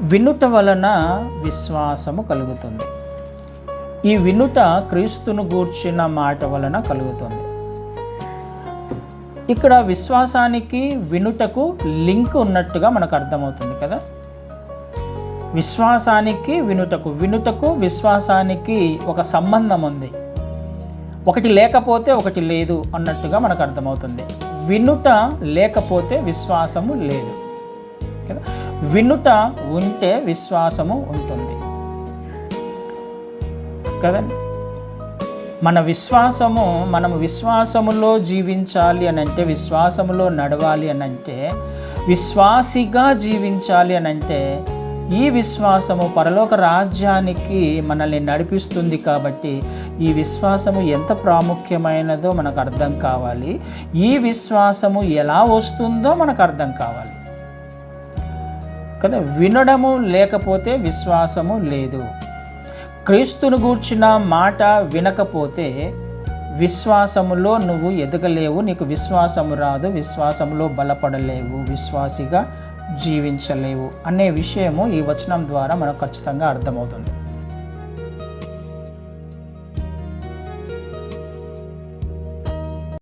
వినుట వలన విశ్వాసము కలుగుతుంది. ఈ వినుట క్రీస్తును గూర్చిన మాట వలన కలుగుతుంది. ఇక్కడ విశ్వాసానికి వినుటకు లింక్ ఉన్నట్టుగా మనకు అర్థమవుతుంది కదా? విశ్వాసానికి వినుటకు వినుటకు విశ్వాసానికి ఒక సంబంధం ఉంది. ఒకటి లేకపోతే ఒకటి లేదు అన్నట్టుగా మనకు అర్థమవుతుంది. వినుట లేకపోతే విశ్వాసము లేదు. కదా? వినుట ఉంటే విశ్వాసము ఉంటుంది. కదండి మన విశ్వాసము మనం విశ్వాసములో జీవించాలి అని అంటే విశ్వాసములో నడవాలి అని అంటే విశ్వాసిగా జీవించాలి అని అంటే ఈ విశ్వాసము పరలోక రాజ్యానికి మనల్ని నడిపిస్తుంది కాబట్టి ఈ విశ్వాసము ఎంత ప్రాముఖ్యమైనదో మనకు అర్థం కావాలి. ఈ విశ్వాసము ఎలా వస్తుందో మనకు అర్థం కావాలి. కదా వినడము లేకపోతే విశ్వాసము లేదు. క్రీస్తును గూర్చిన మాట వినకపోతే విశ్వాసములో నువ్వు ఎదగలేవు నీకు విశ్వాసము రాదు విశ్వాసములో బలపడలేవు విశ్వాసిగా జీవించలేవు అనే విషయము ఈ వచనం ద్వారా మనకు ఖచ్చితంగా అర్థమవుతుంది.